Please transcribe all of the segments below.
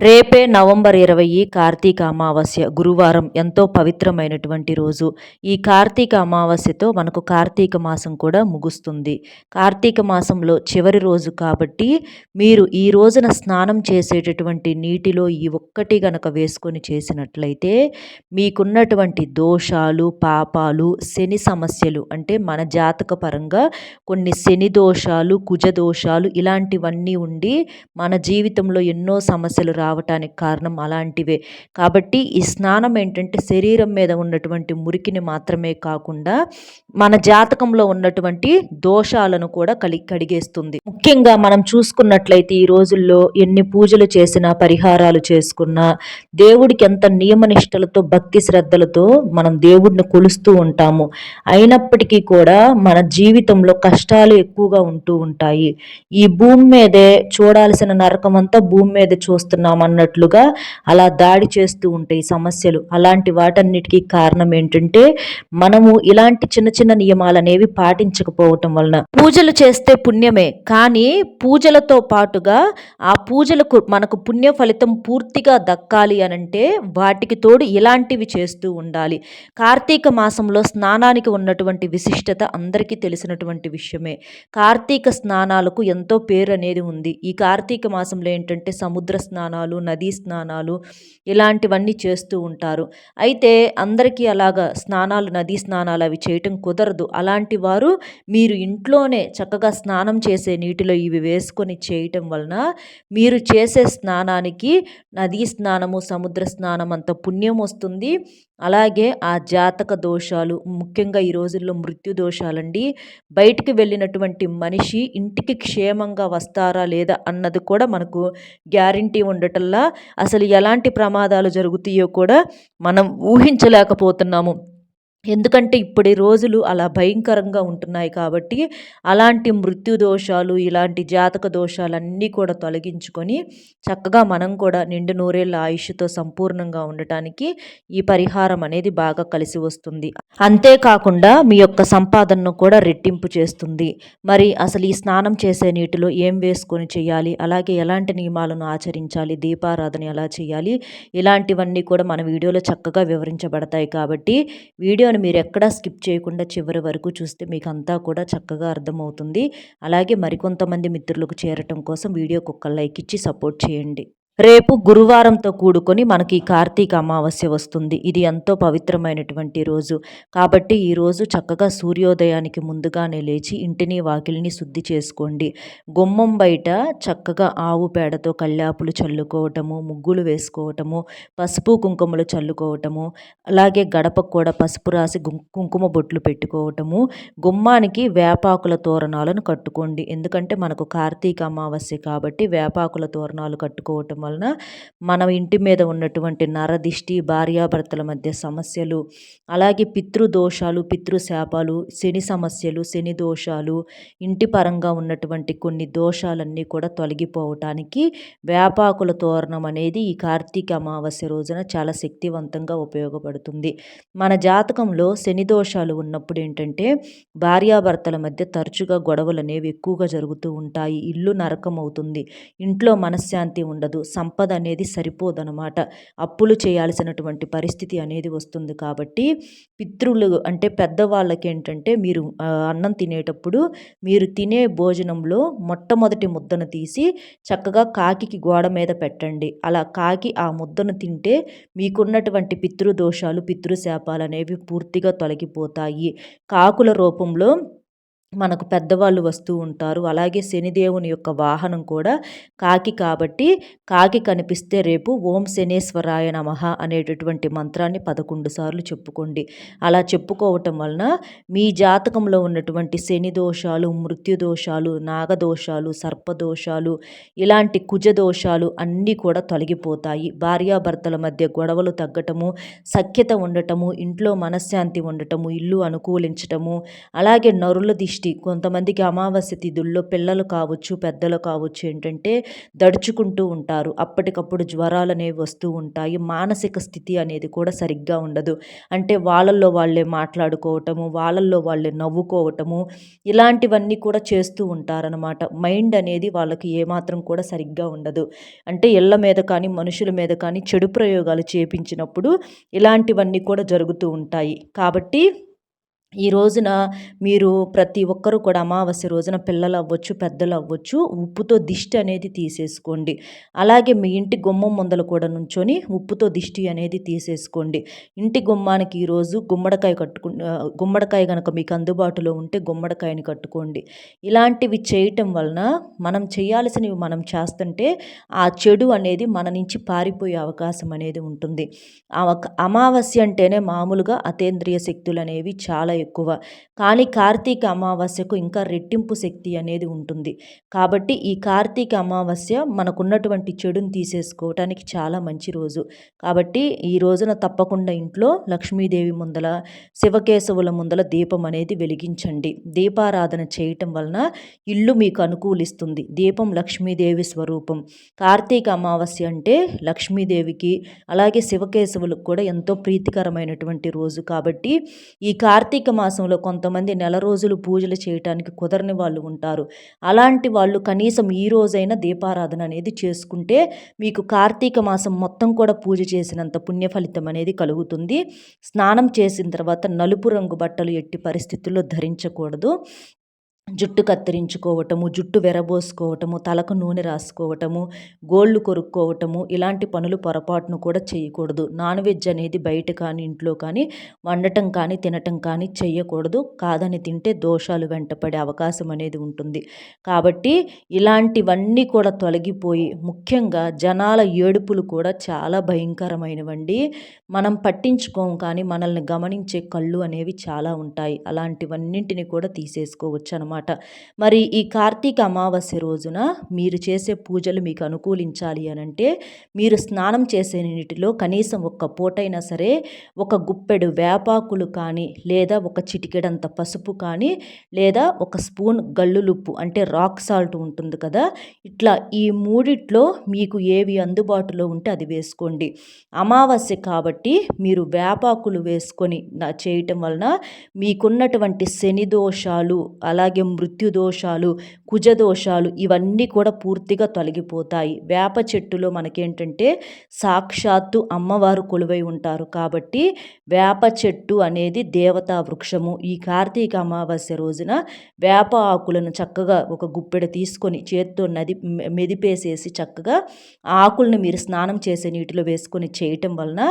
రేపే నవంబర్ ఇరవై కార్తీక అమావాస్య గురువారం ఎంతో పవిత్రమైనటువంటి రోజు. ఈ కార్తీక అమావాస్యతో మనకు కార్తీక మాసం కూడా ముగుస్తుంది. కార్తీక మాసంలో చివరి రోజు కాబట్టి మీరు ఈ రోజున స్నానం చేసేటటువంటి నీటిలో ఈ ఒక్కటి గనక వేసుకొని చేసినట్లయితే మీకున్నటువంటి దోషాలు పాపాలు శని సమస్యలు అంటే మన జాతక పరంగా కొన్ని శని దోషాలు కుజ దోషాలు ఇలాంటివన్నీ ఉండి మన జీవితంలో ఎన్నో సమస్యలు రావటానికి కారణం అలాంటివే. కాబట్టి ఈ స్నానం ఏంటంటే శరీరం మీద ఉన్నటువంటి మురికిని మాత్రమే కాకుండా మన జాతకంలో ఉన్నటువంటి దోషాలను కూడా కలి కడిగేస్తుంది. ముఖ్యంగా మనం చూసుకున్నట్లయితే ఈ రోజుల్లో ఎన్ని పూజలు చేసినా పరిహారాలు చేసుకున్నా దేవుడికి ఎంత నియమనిష్టలతో భక్తి శ్రద్ధలతో మనం దేవుడిని కొలుస్తూ ఉంటాము. అయినప్పటికీ కూడా మన జీవితంలో కష్టాలు ఎక్కువగా ఉంటూ ఉంటాయి. ఈ భూమి మీదే చూడాల్సిన నరకం అంతా భూమి మీద చూస్తున్నాం. అన్నట్లుగా అలా దాడి చేస్తూ ఉంటాయి సమస్యలు. అలాంటి వాటన్నిటికీ కారణం ఏంటంటే మనము ఇలాంటి చిన్న చిన్న నియమాలు అనేవి పాటించకపోవటం వలన. పూజలు చేస్తే పుణ్యమే కానీ పూజలతో పాటుగా ఆ పూజలకు మనకు పుణ్య ఫలితం పూర్తిగా దక్కాలి అనంటే వాటికి తోడు ఇలాంటివి చేస్తూ ఉండాలి. కార్తీక మాసంలో స్నానానికి ఉన్నటువంటి విశిష్టత అందరికీ తెలిసినటువంటి విషయమే. కార్తీక స్నానాలకు ఎంతో పేరు అనేది ఉంది. ఈ కార్తీక మాసంలో ఏంటంటే సముద్ర స్నానాలు నదీ స్నానాలు ఇలాంటివన్నీ చేస్తూ ఉంటారు. అయితే అందరికీ అలాగా స్నానాలు నదీ స్నానాలు అవి చేయటం కుదరదు. అలాంటి వారు మీరు ఇంట్లోనే చక్కగా స్నానం చేసే నీటిలో ఇవి వేసుకొని చేయటం వలన మీరు చేసే స్నానానికి నదీ స్నానము సముద్ర స్నానం అంత పుణ్యం వస్తుంది. అలాగే ఆ జాతక దోషాలు ముఖ్యంగా ఈ రోజుల్లో మృత్యు దోషాలండి బయటికి వెళ్ళినటువంటి మనిషి ఇంటికి క్షేమంగా వస్తారా లేదా అన్నది కూడా మనకు గ్యారంటీ ఉండటంలా అసలు ఎలాంటి ప్రమాదాలు జరుగుతాయో కూడా మనం ఊహించలేకపోతున్నాము. ఎందుకంటే ఇప్పటి రోజులు అలా భయంకరంగా ఉంటున్నాయి కాబట్టి అలాంటి మృత్యు దోషాలు ఇలాంటి జాతక దోషాలన్నీ కూడా తొలగించుకొని చక్కగా మనం కూడా నిండు నూరేళ్ళ ఆయుష్తో సంపూర్ణంగా ఉండటానికి ఈ పరిహారం అనేది బాగా కలిసి వస్తుంది. అంతేకాకుండా మీ యొక్క సంపాదనను కూడా రెట్టింపు చేస్తుంది. మరి అసలు ఈ స్నానం చేసే నీటిలో ఏం వేసుకొని చేయాలి? అలాగే ఎలాంటి నియమాలను ఆచరించాలి? దీపారాధన ఎలా చేయాలి? ఇలాంటివన్నీ కూడా మన వీడియోలో చక్కగా వివరించబడతాయి కాబట్టి వీడియో వీడియోని మీరు ఎక్కడా స్కిప్ చేయకుండా చివరి వరకు చూస్తే మీకు అంతా కూడా చక్కగా అర్థమవుతుంది. అలాగే మరికొంతమంది మిత్రులకు చేరటం కోసం వీడియోకి ఒక లైక్ ఇచ్చి సపోర్ట్ చేయండి. రేపు గురువారంతో కూడుకొని మనకి కార్తీక అమావాస్య వస్తుంది. ఇది ఎంతో పవిత్రమైనటువంటి రోజు. కాబట్టి ఈరోజు చక్కగా సూర్యోదయానికి ముందుగానే లేచి ఇంటిని వాకిలిని శుద్ధి చేసుకోండి. గుమ్మం బయట చక్కగా ఆవు పేడతో కల్లాపులు చల్లుకోవటము ముగ్గులు వేసుకోవటము పసుపు కుంకుమలు చల్లుకోవటము అలాగే గడపకు కూడా పసుపు రాసి కుంకుమ బొట్లు పెట్టుకోవటము గుమ్మానికి వేపాకుల తోరణాలను కట్టుకోండి. ఎందుకంటే మనకు కార్తీక అమావాస్య కాబట్టి వేపాకుల తోరణాలు కట్టుకోవటం వలన మనం ఇంటి మీద ఉన్నటువంటి నరదిష్టి భార్యాభర్తల మధ్య సమస్యలు అలాగే పితృదోషాలు పితృశాపాలు శని సమస్యలు శని దోషాలు ఇంటి పరంగా ఉన్నటువంటి కొన్ని దోషాలన్నీ కూడా తొలగిపోవటానికి వేపాకుల తోరణం అనేది ఈ కార్తీక అమావాస్య రోజున చాలా శక్తివంతంగా ఉపయోగపడుతుంది. మన జాతకంలో శని దోషాలు ఉన్నప్పుడు ఏంటంటే భార్యాభర్తల మధ్య తరచుగా గొడవలు అనేవి ఎక్కువగా జరుగుతూ ఉంటాయి. ఇల్లు నరకం అవుతుంది ఇంట్లో మనశ్శాంతి ఉండదు. సంపద అనేది సరిపోదనమాట. అప్పులు చేయాల్సినటువంటి పరిస్థితి అనేది వస్తుంది కాబట్టి పితృలు అంటే పెద్దవాళ్ళకి ఏంటంటే మీరు అన్నం తినేటప్పుడు మీరు తినే భోజనంలో మొట్టమొదటి ముద్దను తీసి చక్కగా కాకికి గోడ మీద పెట్టండి. అలా కాకి ఆ ముద్దను తింటే మీకున్నటువంటి పితృదోషాలు పితృశాపాలు అనేవి పూర్తిగా తొలగిపోతాయి. కాకుల రూపంలో మనకు పెద్దవాళ్ళు వస్తూ ఉంటారు. అలాగే శనిదేవుని యొక్క వాహనం కూడా కాకి కాబట్టి కాకి కనిపిస్తే రేపు ఓం శనేశ్వరాయ నమ అనేటటువంటి మంత్రాన్ని పదకొండు సార్లు చెప్పుకోండి. అలా చెప్పుకోవటం వలన మీ జాతకంలో ఉన్నటువంటి శని దోషాలు మృత్యు దోషాలు నాగదోషాలు సర్పదోషాలు ఇలాంటి కుజ దోషాలు అన్నీ కూడా తొలగిపోతాయి. భార్యాభర్తల మధ్య గొడవలు తగ్గటము సఖ్యత ఉండటము ఇంట్లో మనశ్శాంతి ఉండటము ఇల్లు అనుకూలించటము అలాగే నరుల దిష్టి దృష్టి. కొంతమందికి అమావాస్య తిథుల్లో పిల్లలు కావచ్చు పెద్దలు కావచ్చు ఏంటంటే దడుచుకుంటూ ఉంటారు. అప్పటికప్పుడు జ్వరాలు అనేవి వస్తూ ఉంటాయి. మానసిక స్థితి అనేది కూడా సరిగ్గా ఉండదు. అంటే వాళ్ళల్లో వాళ్ళే మాట్లాడుకోవటము వాళ్ళల్లో వాళ్ళే నవ్వుకోవటము ఇలాంటివన్నీ కూడా చేస్తూ ఉంటారనమాట మైండ్ అనేది వాళ్ళకి ఏమాత్రం కూడా సరిగ్గా ఉండదు. అంటే ఇళ్ళ మీద కానీ మనుషుల మీద కానీ చెడు ప్రయోగాలు చేపించినప్పుడు ఇలాంటివన్నీ కూడా జరుగుతూ ఉంటాయి. కాబట్టి ఈ రోజున మీరు ప్రతి ఒక్కరూ కూడా అమావాస్య రోజున పిల్లలు అవ్వచ్చు పెద్దలు అవ్వచ్చు ఉప్పుతో దిష్టి అనేది తీసేసుకోండి. అలాగే మీ ఇంటి గుమ్మం ముందలు కూడా నుంచొని ఉప్పుతో దిష్టి అనేది తీసేసుకోండి. ఇంటి గుమ్మానికి ఈరోజు గుమ్మడికాయ కట్టుకు గుమ్మడికాయ కనుక మీకు అందుబాటులో ఉంటే గుమ్మడికాయని కట్టుకోండి. ఇలాంటివి చేయటం వలన మనం చేయాల్సినవి మనం చేస్తుంటే ఆ చెడు అనేది మన నుంచి పారిపోయే అవకాశం అనేది ఉంటుంది. అమావాస్య అంటేనే మామూలుగా అతేంద్రియ శక్తులు అనేవి చాలా ఎక్కువ. కానీ కార్తీక అమావాస్యకు ఇంకా రెట్టింపు శక్తి అనేది ఉంటుంది. కాబట్టి ఈ కార్తీక అమావాస్య మనకున్నటువంటి చెడుని తీసేసుకోవటానికి చాలా మంచి రోజు. కాబట్టి ఈ రోజున తప్పకుండా ఇంట్లో లక్ష్మీదేవి ముందల శివకేశవుల ముందల దీపం అనేది వెలిగించండి. దీపారాధన చేయటం వలన ఇల్లు మీకు అనుకూలిస్తుంది. దీపం లక్ష్మీదేవి స్వరూపం. కార్తీక అమావాస్య అంటే లక్ష్మీదేవికి అలాగే శివకేశవులకు కూడా ఎంతో ప్రీతికరమైనటువంటి రోజు. కాబట్టి ఈ కార్తీక మాసంలో కొంతమంది నెల రోజులు పూజలు చేయటానికి కుదరని వాళ్ళు ఉంటారు. అలాంటి వాళ్ళు కనీసం ఈ రోజైనా దీపారాధన అనేది చేసుకుంటే మీకు కార్తీక మాసం మొత్తం కూడా పూజ చేసినంత పుణ్య ఫలితం అనేది కలుగుతుంది. స్నానం చేసిన తర్వాత నలుపు రంగు బట్టలు ఎట్టి పరిస్థితుల్లో ధరించకూడదు. జుట్టు కత్తిరించుకోవటము జుట్టు వెరబోసుకోవటము తలకు నూనె రాసుకోవటము గోళ్ళు కొరుక్కోవటము ఇలాంటి పనులు పొరపాటును కూడా చేయకూడదు. నాన్ వెజ్ అనేది బయట కానీ ఇంట్లో కానీ వండటం కానీ తినటం కానీ చేయకూడదు కాదని తింటే దోషాలు వెంటపడే అవకాశం అనేది ఉంటుంది. కాబట్టి ఇలాంటివన్నీ కూడా తొలగిపోయి ముఖ్యంగా జనాల ఏడుపులు కూడా చాలా భయంకరమైనవండి. మనం పట్టించుకోము కానీ మనల్ని గమనించే కళ్ళు అనేవి చాలా ఉంటాయి. అలాంటివన్నింటిని కూడా తీసేసుకోవచ్చు అనమాట అనమాట మరి ఈ కార్తీక అమావాస్య రోజున మీరు చేసే పూజలు మీకు అనుకూలించాలి అని అంటే మీరు స్నానం చేసే నీటిలో కనీసం ఒక్క పూటైనా సరే ఒక గుప్పెడు వేపాకులు కానీ లేదా ఒక చిటికెడంత పసుపు కానీ లేదా ఒక స్పూన్ గల్లులుప్పు అంటే రాక్ సాల్ట్ ఉంటుంది కదా ఇట్లా ఈ మూడిట్లో మీకు ఏవి అందుబాటులో ఉంటే అది వేసుకోండి. అమావాస్య కాబట్టి మీరు వేపాకులు వేసుకొని చేయటం వలన మీకున్నటువంటి శని దోషాలు అలాగే ఆరోగ్యం మృత్యుదోషాలు కుజదోషాలు ఇవన్నీ కూడా పూర్తిగా తొలగిపోతాయి. వేప చెట్టులో మనకేంటంటే సాక్షాత్తు అమ్మవారు కొలువై ఉంటారు. కాబట్టి వేప చెట్టు అనేది దేవతా వృక్షము. ఈ కార్తీక అమావాస్య రోజున వేప ఆకులను చక్కగా ఒక గుప్పెడ తీసుకొని చేత్తో నది మెదిపేసేసి చక్కగా ఆకులను మీరు స్నానం చేసే నీటిలో వేసుకొని చేయటం వలన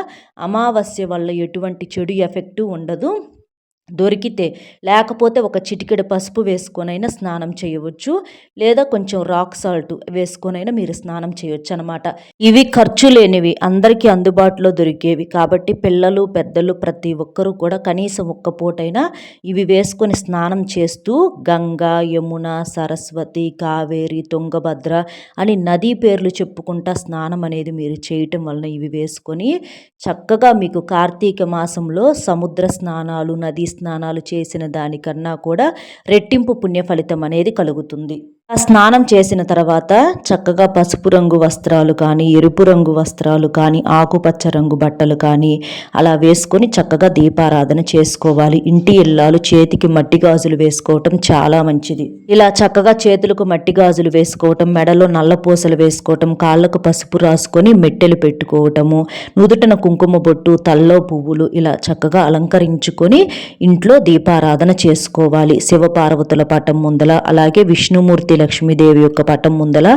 అమావాస్య వల్ల ఎటువంటి చెడు ఎఫెక్టు ఉండదు. దొరికితే లేకపోతే ఒక చిటికెడు పసుపు వేసుకొనైనా స్నానం చేయవచ్చు లేదా కొంచెం రాక్ సాల్ట్ వేసుకొనైనా మీరు స్నానం చేయవచ్చు అనమాట ఇవి ఖర్చు లేనివి అందరికీ అందుబాటులో దొరికేవి. కాబట్టి పిల్లలు పెద్దలు ప్రతి ఒక్కరూ కూడా కనీసం ఒక్క పూటైనా ఇవి వేసుకొని స్నానం చేస్తూ గంగా యమున సరస్వతి కావేరి తుంగభద్ర అని నదీ పేర్లు చెప్పుకుంటా స్నానం అనేది మీరు చేయటం వలన ఇవి వేసుకొని చక్కగా మీకు కార్తీక మాసంలో సముద్ర స్నానాలు నదీ స్నానాలు స్నానాలు చేసిన దానికన్నా కూడా రెట్టింపు పుణ్య ఫలితం అనేది కలుగుతుంది. స్నానం చేసిన తర్వాత చక్కగా పసుపు రంగు వస్త్రాలు కానీ ఎరుపు రంగు వస్త్రాలు కానీ ఆకుపచ్చ రంగు బట్టలు కానీ అలా వేసుకొని చక్కగా దీపారాధన చేసుకోవాలి. ఇంటి ఇల్లాలు చేతికి మట్టి గాజులు వేసుకోవటం చాలా మంచిది. ఇలా చక్కగా చేతులకు మట్టి గాజులు వేసుకోవటం మెడలో నల్ల పూసలు వేసుకోవటం కాళ్ళకు పసుపు రాసుకొని మెట్టెలు పెట్టుకోవటము నుదుటన కుంకుమ బొట్టు తల్లో పువ్వులు ఇలా చక్కగా అలంకరించుకొని ఇంట్లో దీపారాధన చేసుకోవాలి. శివపార్వతుల పటం ముందల అలాగే విష్ణుమూర్తి లక్ష్మీదేవి యొక్క పటం ముందల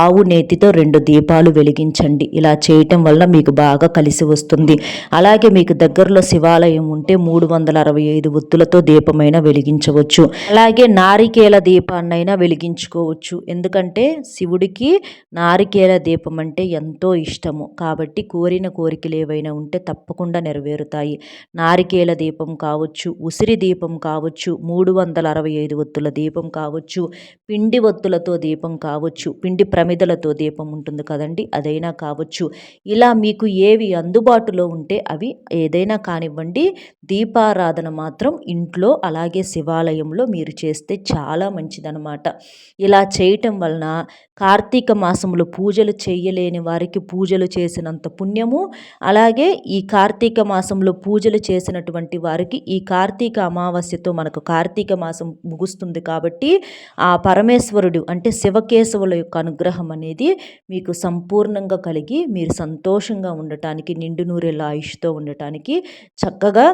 ఆవు నేతితో రెండు దీపాలు వెలిగించండి. ఇలా చేయటం వల్ల మీకు బాగా కలిసి వస్తుంది. అలాగే మీకు దగ్గరలో శివాలయం ఉంటే మూడు వందల అరవై ఐదు ఒత్తులతో దీపమైన వెలిగించవచ్చు. అలాగే నారికేల దీపాన్నైనా వెలిగించుకోవచ్చు. ఎందుకంటే శివుడికి నారికేల దీపం అంటే ఎంతో ఇష్టము. కాబట్టి కోరిన కోరికలు ఏవైనా ఉంటే తప్పకుండా నెరవేరుతాయి. నారికేల దీపం కావచ్చు ఉసిరి దీపం కావచ్చు మూడు వందల అరవై ఐదు ఒత్తుల దీపం కావచ్చు పిండి ఒత్తులతో దీపం కావచ్చు పిండి ప్రమిదలతో దీపం ఉంటుంది కదండి అదైనా కావచ్చు. ఇలా మీకు ఏవి అందుబాటులో ఉంటే అవి ఏదైనా కానివ్వండి దీపారాధన మాత్రం ఇంట్లో అలాగే శివాలయంలో మీరు చేస్తే చాలా మంచిదనమాట ఇలా చేయటం వలన కార్తీక మాసంలో పూజలు చేయలేని వారికి పూజలు చేసినంత పుణ్యము అలాగే ఈ కార్తీక మాసంలో పూజలు చేసినటువంటి వారికి ఈ కార్తీక అమావాస్యతో మనకు కార్తీక మాసం ముగుస్తుంది కాబట్టి ఆ ఈశ్వరుడు అంటే శివకేశవుల యొక్క అనుగ్రహం అనేది మీకు సంపూర్ణంగా కలిగి మీరు సంతోషంగా ఉండటానికి నిండు నూరేళ్ళ ఆయుష్తో ఉండటానికి చక్కగా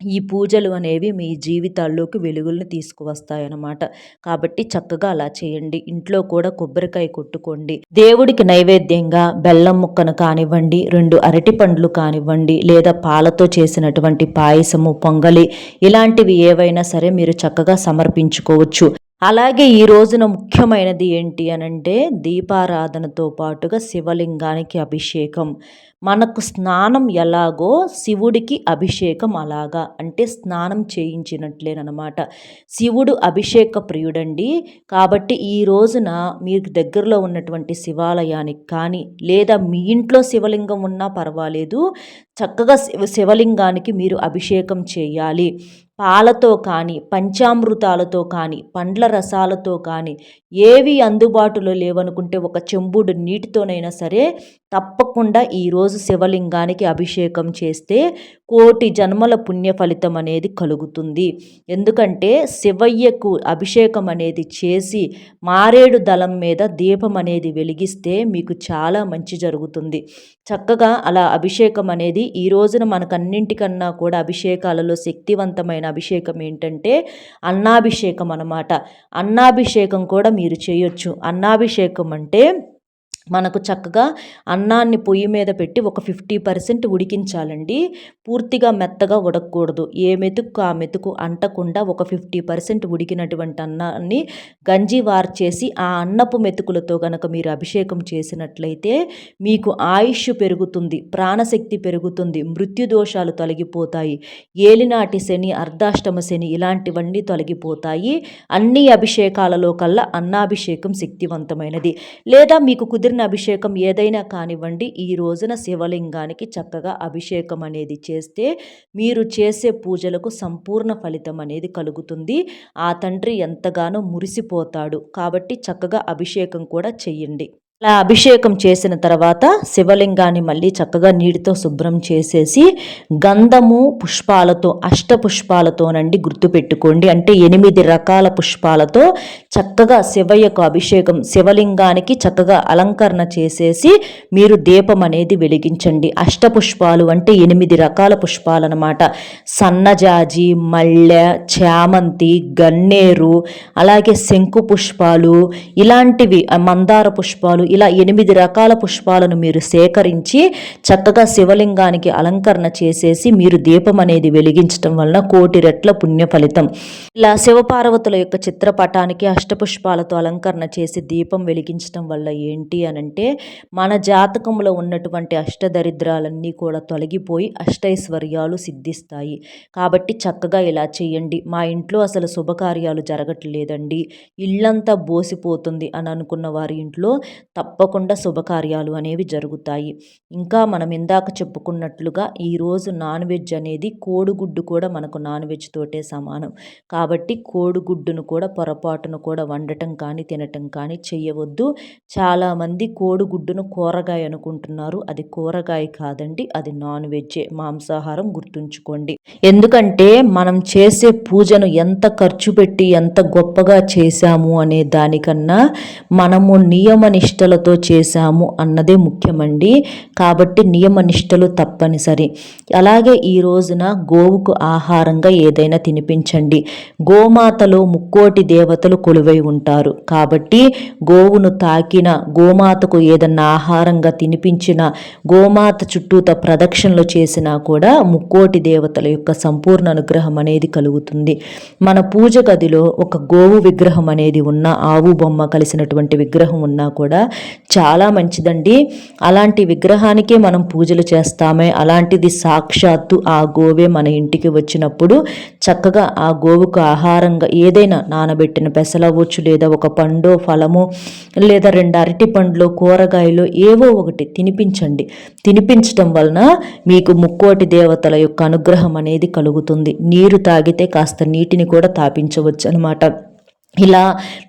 ఈ పూజలు అనేవి మీ జీవితాల్లోకి వెలుగులను తీసుకువస్తాయన్నమాట. కాబట్టి చక్కగా అలా చేయండి. ఇంట్లో కూడా కొబ్బరికాయ కొట్టుకోండి. దేవుడికి నైవేద్యంగా బెల్లం ముక్కను కానివ్వండి రెండు అరటి పండ్లు కానివ్వండి లేదా పాలతో చేసినటువంటి పాయసము పొంగలి ఇలాంటివి ఏవైనా సరే మీరు చక్కగా సమర్పించుకోవచ్చు. అలాగే ఈ రోజున ముఖ్యమైనది ఏంటి అనంటే దీపారాధనతో పాటుగా శివలింగానికి అభిషేకం. మనకు స్నానం ఎలాగో శివుడికి అభిషేకం అలాగా. అంటే స్నానం చేయించినట్లేనమాట శివుడు అభిషేక ప్రియుడండి. కాబట్టి ఈ రోజున మీకు దగ్గరలో ఉన్నటువంటి శివాలయానికి కానీ లేదా మీ ఇంట్లో శివలింగం ఉన్నా పర్వాలేదు చక్కగా శివ శివలింగానికి మీరు అభిషేకం చేయాలి. పాలతో కానీ పంచామృతాలతో కానీ పండ్ల రసాలతో కానీ ఏవి అందుబాటులో లేవనుకుంటే ఒక చెంబుడు నీటితోనైనా సరే తప్పకుండా ఈరోజు శివలింగానికి అభిషేకం చేస్తే కోటి జన్మల పుణ్య ఫలితం అనేది కలుగుతుంది. ఎందుకంటే శివయ్యకు అభిషేకం అనేది చేసి మారేడు దళం మీద దీపం అనేది వెలిగిస్తే మీకు చాలా మంచి జరుగుతుంది. చక్కగా అలా అభిషేకం అనేది ఈ రోజున మనకన్నింటికన్నా కూడా అభిషేకాలలో శక్తివంతమైన అభిషేకం ఏంటంటే అన్నాభిషేకం అనమాట అన్నాభిషేకం కూడా మీరు చేయొచ్చు. అన్నాభిషేకం అంటే మనకు చక్కగా అన్నాన్ని పొయ్యి మీద పెట్టి ఒక ఫిఫ్టీ పర్సెంట్ ఉడికించాలండి. పూర్తిగా మెత్తగా ఉడకకూడదు. ఏ మెతుకు ఆ మెతుకు అంటకుండా ఒక ఫిఫ్టీ పర్సెంట్ ఉడికినటువంటి అన్నాన్ని గంజి వార్చేసి ఆ అన్నపు మెతుకులతో కనుక మీరు అభిషేకం చేసినట్లయితే మీకు ఆయుష్ పెరుగుతుంది ప్రాణశక్తి పెరుగుతుంది మృత్యు దోషాలు తొలగిపోతాయి ఏలినాటి శని అర్ధాష్టమ శని ఇలాంటివన్నీ తొలగిపోతాయి. అన్ని అభిషేకాలలో కల్లా అన్నాభిషేకం శక్తివంతమైనది. లేదా మీకు కుదిరిన అభిషేకం ఏదైనా కానివ్వండి ఈ రోజున శివలింగానికి చక్కగా అభిషేకం అనేది చేస్తే మీరు చేసే పూజలకు సంపూర్ణ ఫలితం అనేది కలుగుతుంది. ఆ తండ్రి ఎంతగానో మురిసిపోతాడు. కాబట్టి చక్కగా అభిషేకం కూడా చెయ్యండి అలా అభిషేకం చేసిన తర్వాత శివలింగాన్ని మళ్ళీ చక్కగా నీటితో శుభ్రం చేసేసి గంధము పుష్పాలతో అష్ట పుష్పాలతోనండి గుర్తుపెట్టుకోండి అంటే ఎనిమిది రకాల పుష్పాలతో చక్కగా శివయ్యకు అభిషేకం శివలింగానికి చక్కగా అలంకరణ చేసేసి మీరు దీపం అనేది వెలిగించండి. అష్ట పుష్పాలు అంటే ఎనిమిది రకాల పుష్పాలన్నమాట. సన్నజాజి మల్లె చామంతి గన్నేరు అలాగే శంకు పుష్పాలు ఇలాంటివి మందార పుష్పాలు ఇలా ఎనిమిది రకాల పుష్పాలను మీరు సేకరించి చక్కగా శివలింగానికి అలంకరణ చేసేసి మీరు దీపం అనేది వెలిగించటం వలన కోటి రెట్ల పుణ్య ఫలితం. ఇలా శివపార్వతుల యొక్క చిత్రపటానికి అష్టపుష్పాలతో అలంకరణ చేసి దీపం వెలిగించటం వల్ల ఏంటి అనంటే మన జాతకంలో ఉన్నటువంటి అష్టదరిద్రాలన్నీ కూడా తొలగిపోయి అష్టైశ్వర్యాలు సిద్ధిస్తాయి. కాబట్టి చక్కగా ఇలా చేయండి. మా ఇంట్లో అసలు శుభకార్యాలు జరగట్లేదండి. ఇల్లంతా బోసిపోతుంది అని అనుకున్న వారి ఇంట్లో తప్పకుండా శుభకార్యాలు అనేవి జరుగుతాయి. ఇంకా మనం ఇందాక చెప్పుకున్నట్లుగా ఈరోజు నాన్ వెజ్ అనేది కోడిగుడ్డు కూడా మనకు నాన్ వెజ్ తోటే సమానం. కాబట్టి కోడిగుడ్డును కూడా పొరపాటును కూడా వండటం కానీ తినటం కానీ చేయవద్దు చాలామంది కోడిగుడ్డును కూరగాయ అనుకుంటున్నారు. అది కూరగాయ కాదండి అది నాన్ వెజ్జే. మాంసాహారం గుర్తుంచుకోండి. ఎందుకంటే మనం చేసే పూజను ఎంత ఖర్చు పెట్టి ఎంత గొప్పగా చేశాము అనే దానికన్నా మనము నియమ నిష్టలతో చేశాము అన్నదే ముఖ్యమండి. కాబట్టి నియమ నిష్టలు తప్పనిసరి. అలాగే ఈ రోజున గోవుకు ఆహారంగా ఏదైనా తినిపించండి. గోమాతలో ముక్కోటి దేవతలు కొలువై ఉంటారు. కాబట్టి గోవును తాకిన గోమాతకు ఏదన్నా ఆహారంగా తినిపించిన గోమాత చుట్టూత ప్రదక్షిణలు చేసినా కూడా ముక్కోటి దేవతల యొక్క సంపూర్ణ అనుగ్రహం అనేది కలుగుతుంది. మన పూజ గదిలో ఒక గోవు విగ్రహం అనేది ఉన్న ఆవు బొమ్మ కలిసినటువంటి విగ్రహం ఉన్నా కూడా చాలా మంచిదండి. అలాంటి విగ్రహానికే మనం పూజలు చేస్తామే. అలాంటిది సాక్షాత్తు ఆ గోవే మన ఇంటికి వచ్చినప్పుడు చక్కగా ఆ గోవుకు ఆహారంగా ఏదైనా నానబెట్టిన పెసలవ్వచ్చు లేదా ఒక పండు ఫలము లేదా రెండు అరటి పండ్లు కూరగాయలు ఏవో ఒకటి తినిపించండి. తినిపించటం వలన మీకు ముక్కోటి దేవతల యొక్క అనుగ్రహం అనేది కలుగుతుంది. నీరు తాగితే కాస్త నీటిని కూడా తాపించవచ్చు అనమాట ఇలా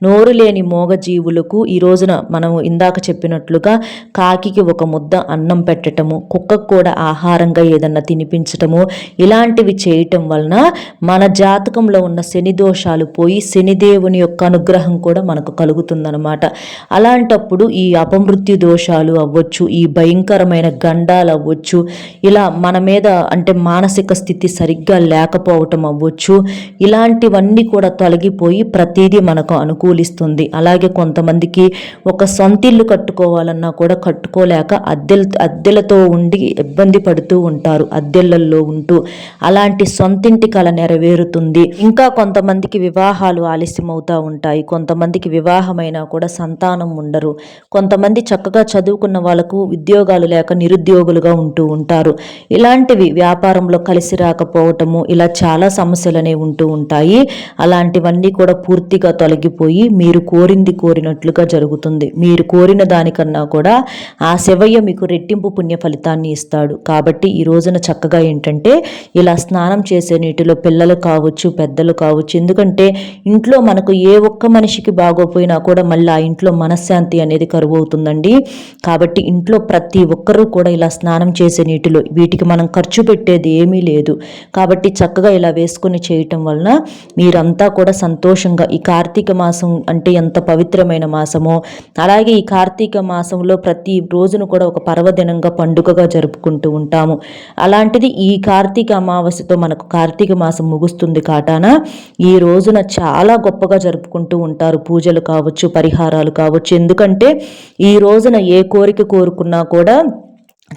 నోరు లేని మూగజీవులకు ఈ రోజున మనం ఇందాక చెప్పినట్లుగా కాకికి ఒక ముద్ద అన్నం పెట్టటము కుక్కకు కూడా ఆహారంగా ఏదన్నా తినిపించటము ఇలాంటివి చేయటం వలన మన జాతకంలో ఉన్న శని దోషాలు పోయి శనిదేవుని యొక్క అనుగ్రహం కూడా మనకు కలుగుతుందనమాట అలాంటప్పుడు ఈ అపమృత్యు దోషాలు అవ్వచ్చు ఈ భయంకరమైన గండాలు అవ్వచ్చు ఇలా మన మీద అంటే మానసిక స్థితి సరిగ్గా లేకపోవటం అవ్వచ్చు ఇలాంటివన్నీ కూడా తొలగిపోయి ప్రతి ఇది మనకు అనుకూలిస్తుంది. అలాగే కొంతమందికి ఒక సొంతిల్లు కట్టుకోవాలన్నా కూడా కట్టుకోలేక అద్దెల అద్దెలతో ఉండి ఇబ్బంది పడుతూ ఉంటారు అద్దెళ్ళలో ఉంటూ. అలాంటి సొంతింటి కళ నెరవేరుతుంది. ఇంకా కొంతమందికి వివాహాలు ఆలస్యం అవుతూ ఉంటాయి. కొంతమందికి వివాహమైనా కూడా సంతానం ఉండరు. కొంతమంది చక్కగా చదువుకున్న వాళ్ళకు ఉద్యోగాలు లేక నిరుద్యోగులుగా ఉంటూ ఉంటారు. ఇలాంటివి వ్యాపారంలో కలిసి రాకపోవటము ఇలా చాలా సమస్యలనే ఉంటూ ఉంటాయి. అలాంటివన్నీ కూడా పూర్తి పూర్తిగా తొలగిపోయి మీరు కోరింది కోరినట్లుగా జరుగుతుంది. మీరు కోరిన దానికన్నా కూడా ఆ శివయ్య మీకు రెట్టింపు పుణ్య ఫలితాన్ని ఇస్తాడు. కాబట్టి ఈ రోజున చక్కగా ఏంటంటే ఇలా స్నానం చేసే నీటిలో పిల్లలు కావచ్చు పెద్దలు కావచ్చు ఎందుకంటే ఇంట్లో మనకు ఏ ఒక్క మనిషికి బాగోపోయినా కూడా మళ్ళీ ఆ ఇంట్లో మనశ్శాంతి అనేది కరువు అవుతుందండి కాబట్టి ఇంట్లో ప్రతి ఒక్కరూ కూడా ఇలా స్నానం చేసే నీటిలో వీటికి మనం ఖర్చు పెట్టేది ఏమీ లేదు. కాబట్టి చక్కగా ఇలా వేసుకొని చేయటం వలన మీరంతా కూడా సంతోషంగా ఇక కార్తీక మాసం అంటే ఎంత పవిత్రమైన మాసమో అలాగే ఈ కార్తీక మాసంలో ప్రతి రోజును కూడా ఒక పర్వదినంగా పండుగగా జరుపుకుంటూ ఉంటాము. అలాంటిది ఈ కార్తీక అమావాస్యతో మనకు కార్తీక మాసం ముగుస్తుంది కాటాన ఈ రోజున చాలా గొప్పగా జరుపుకుంటూ ఉంటారు. పూజలు కావచ్చు పరిహారాలు కావచ్చు. ఎందుకంటే ఈ రోజున ఏ కోరిక కోరుకున్నా కూడా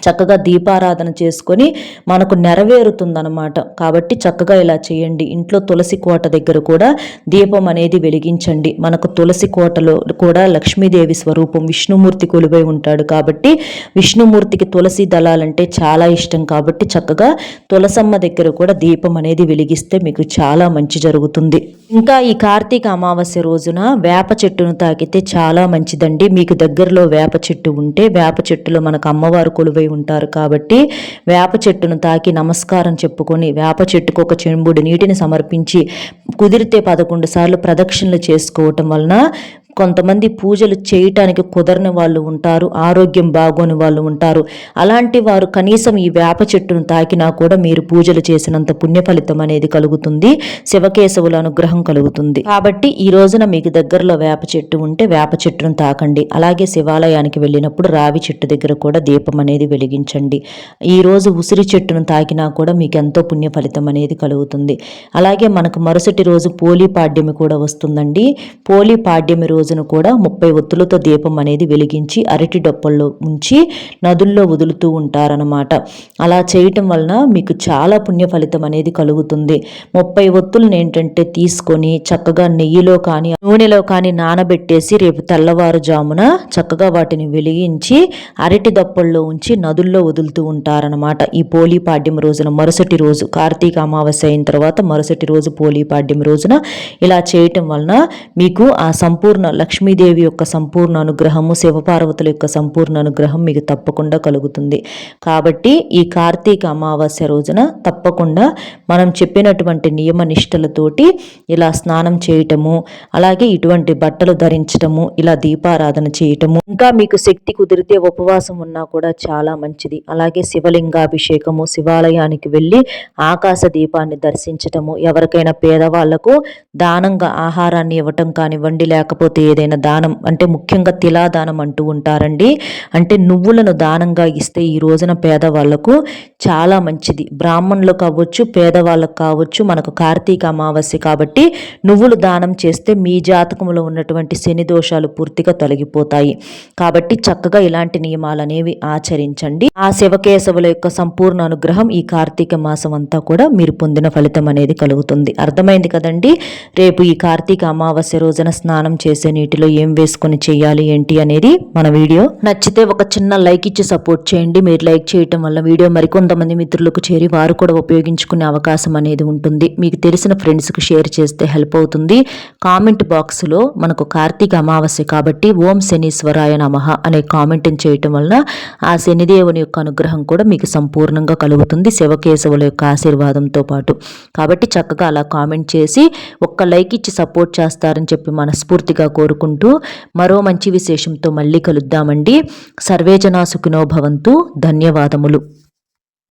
చక్కగా దీపారాధన చేసుకొని మనకు నెరవేరుతుందనమాట కాబట్టి చక్కగా ఇలా చేయండి. ఇంట్లో తులసి కోట దగ్గర కూడా దీపం అనేది వెలిగించండి. మనకు తులసి కోటలో కూడా లక్ష్మీదేవి స్వరూపం విష్ణుమూర్తి కొలువై ఉంటాడు కాబట్టి విష్ణుమూర్తికి తులసి దళాలంటే చాలా ఇష్టం. కాబట్టి చక్కగా తులసమ్మ దగ్గర కూడా దీపం అనేది వెలిగిస్తే మీకు చాలా మంచి జరుగుతుంది. ఇంకా ఈ కార్తీక అమావాస్య రోజున వేప చెట్టును తాకితే చాలా మంచిదండి. మీకు దగ్గరలో వేప చెట్టు ఉంటే వేప చెట్టులో మనకు అమ్మవారు కొలువై ఉంటారు కాబట్టి వేప చెట్టును తాకి నమస్కారం చెప్పుకొని వేప చెట్టుకు ఒక చెంబుడు నీటిని సమర్పించి కుదిరితే పదకొండు సార్లు ప్రదక్షిణలు చేసుకోవటం వలన కొంతమంది పూజలు చేయటానికి కుదరని వాళ్ళు ఉంటారు ఆరోగ్యం బాగోని వాళ్ళు ఉంటారు. అలాంటి వారు కనీసం ఈ వేప చెట్టును తాకినా కూడా మీరు పూజలు చేసినంత పుణ్య ఫలితం అనేది కలుగుతుంది శివకేశవుల అనుగ్రహం కలుగుతుంది. కాబట్టి ఈ రోజున మీకు దగ్గరలో వేప చెట్టు ఉంటే వేప చెట్టును తాకండి. అలాగే శివాలయానికి వెళ్ళినప్పుడు రావి చెట్టు దగ్గర కూడా దీపం అనేది వెలిగించండి. ఈ రోజు ఉసిరి చెట్టును తాకినా కూడా మీకు ఎంతో పుణ్య ఫలితం అనేది కలుగుతుంది. అలాగే మనకు మరుసటి రోజు పోలీ పాడ్యమి కూడా వస్తుందండి. పోలీ పాడ్యమి రోజు రోజున కూడా ముప్పై ఒత్తులతో దీపం అనేది వెలిగించి అరటి డొప్పల్లో ఉంచి నదుల్లో వదులుతూ ఉంటారనమాట అలా చేయటం వలన మీకు చాలా పుణ్య ఫలితం అనేది కలుగుతుంది. ముప్పై ఒత్తులను ఏంటంటే తీసుకొని చక్కగా నెయ్యిలో కానీ నూనెలో కానీ నానబెట్టేసి రేపు తెల్లవారుజామున చక్కగా వాటిని వెలిగించి అరటి దప్పల్లో ఉంచి నదుల్లో వదులుతూ ఉంటారనమాట ఈ పోలీ పాడ్యం రోజున మరుసటి రోజు కార్తీక అమావాస్య అయిన తర్వాత మరుసటి రోజు పోలీ పాడ్యం రోజున ఇలా చేయటం వలన మీకు ఆ సంపూర్ణ లక్ష్మీదేవి యొక్క సంపూర్ణ అనుగ్రహము శివపార్వతుల యొక్క సంపూర్ణ అనుగ్రహం మీకు తప్పకుండా కలుగుతుంది. కాబట్టి ఈ కార్తీక అమావాస్య రోజున తప్పకుండా మనం చెప్పినటువంటి నియమ నిష్టలతోటి ఇలా స్నానం చేయటము అలాగే ఇటువంటి బట్టలు ధరించటము ఇలా దీపారాధన చేయటము ఇంకా మీకు శక్తి కుదిరితే ఉపవాసం ఉన్నా కూడా చాలా మంచిది. అలాగే శివలింగాభిషేకము శివాలయానికి వెళ్ళి ఆకాశ దీపాన్ని దర్శించటము ఎవరికైనా పేదవాళ్ళకు దానంగా ఆహారాన్ని ఇవ్వటం కానివ్వండి లేకపోతే ఏదైనా దానం అంటే ముఖ్యంగా తిలాదానం అంటూ ఉంటారండి. అంటే నువ్వులను దానంగా ఇస్తే ఈ రోజున పేదవాళ్ళకు చాలా మంచిది. బ్రాహ్మణులకు కావచ్చు పేదవాళ్ళకు కావచ్చు మనకు కార్తీక అమావాస్య కాబట్టి నువ్వులు దానం చేస్తే మీ జాతకంలో ఉన్నటువంటి శని దోషాలు పూర్తిగా తొలగిపోతాయి. కాబట్టి చక్కగా ఇలాంటి నియమాలు అనేవి ఆచరించండి. ఆ శివకేశవుల యొక్క సంపూర్ణ అనుగ్రహం ఈ కార్తీక మాసం అంతా కూడా మీరు పొందిన ఫలితం అనేది కలుగుతుంది. అర్థమైంది కదండి? రేపు ఈ కార్తీక అమావాస్య రోజున స్నానం చేసే నీటిలో ఏం వేసుకొని చేయాలి ఏంటి అనేది మన వీడియో. నచ్చితే ఒక చిన్న లైక్ ఇచ్చి సపోర్ట్ చేయండి. మీరు లైక్ చేయటం వల్ల వీడియో మరికొంతమంది మిత్రులకు చేరి వారు కూడా ఉపయోగించుకునే అవకాశం అనేది ఉంటుంది. మీకు తెలిసిన ఫ్రెండ్స్కి షేర్ చేస్తే హెల్ప్ అవుతుంది. కామెంట్ బాక్స్లో మనకు కార్తీక అమావాస్య కాబట్టి ఓం శనీశ్వరాయ నమః అనే కామెంట్ని చేయటం వలన ఆ శనిదేవుని యొక్క అనుగ్రహం కూడా మీకు సంపూర్ణంగా కలుగుతుంది. శివకేశవుల యొక్క ఆశీర్వాదంతో పాటు. కాబట్టి చక్కగా అలా కామెంట్ చేసి ఒక్క లైక్ ఇచ్చి సపోర్ట్ చేస్తారని చెప్పి మనస్ఫూర్తిగా కోరుకుంటూ మరో మంచి విశేషంతో మళ్ళీ కలుద్దామండి. సర్వేజనా సుఖినో భవంతు. ధన్యవాదములు.